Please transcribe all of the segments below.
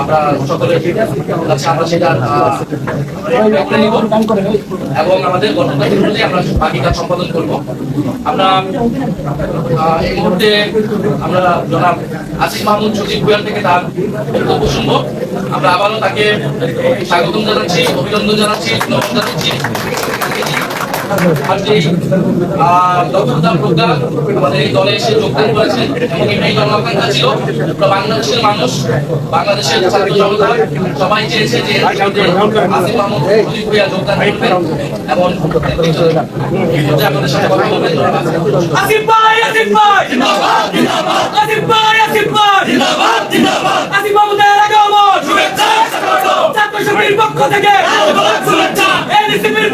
আমরা এবং আমাদের সম্পাদন আমরা এই মুহূর্তে আমরা আসিফ মাহমুদ থেকে আমরা আবারও তাকে স্বাগতম জানাচ্ছি, অভিনন্দন জানাচ্ছি জানাচ্ছি।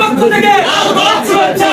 পক্ষ থেকে আগমন শুভেচ্ছা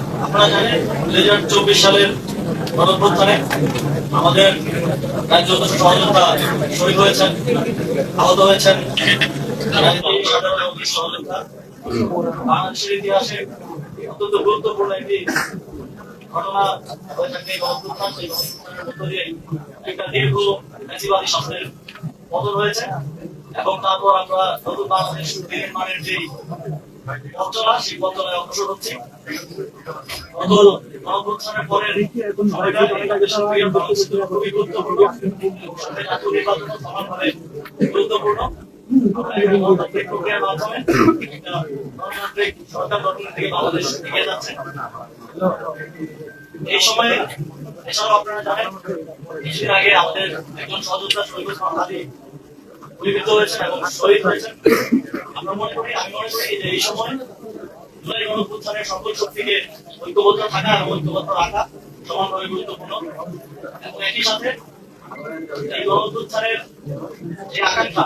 আপনারা জানেন, দুই হাজার চব্বিশ সালের গণপ্রস্থানে আমাদের রাজ্য সহযোগিতা শহীদ হয়েছেন, আহত হয়েছেন বাংলাদেশের ইতিহাসে অত্যন্ত গুরুত্বপূর্ণ একটি ঘটনা দীর্ঘ ফ্যাসিবাদী শাসনের পতন হয়েছে এবং তারপর আমরা নতুন বাংলাদেশ নির্মাণের যেই এই সময়ে এছাড়াও আপনারা জানেন কিছুদিন আগে আমাদের একজন সহযোদ্ধা হয়েছেন এবং শহীদ হয়েছেন আমরা মনে করি এই সময় জুলাই গণপ্রস্থানের সকল শক্তিকে ঐক্যবদ্ধ থাকা এবং ঐক্যবদ্ধ রাখা সমানভাবে গুরুত্বপূর্ণ। এবং একই সাথে এই গণপ্রস্থানের যে আকাঙ্ক্ষা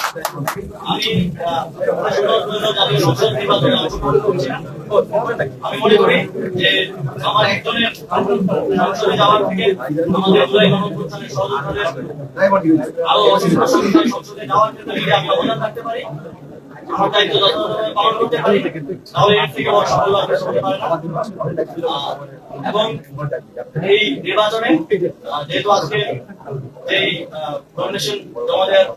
আমি মনে করি যে আমার একজনের সংসদে যাওয়ার থেকে আমাদের জুলাই গণপ্রস্থানের সহযোগিতাদের আরও অসংখ্য সংসদে যাওয়ার ক্ষেত্রে যদি আমি অবদান রাখতে পারি আমার দায়িত্ব যথাযথভাবে পালন করতে পারি তাহলে এর থেকে বড় সাফল্য আর কিছু হতে পারে এবং এই নির্বাচনে যেহেতু আজকে যেই নমিনেশন জমা দেওয়ার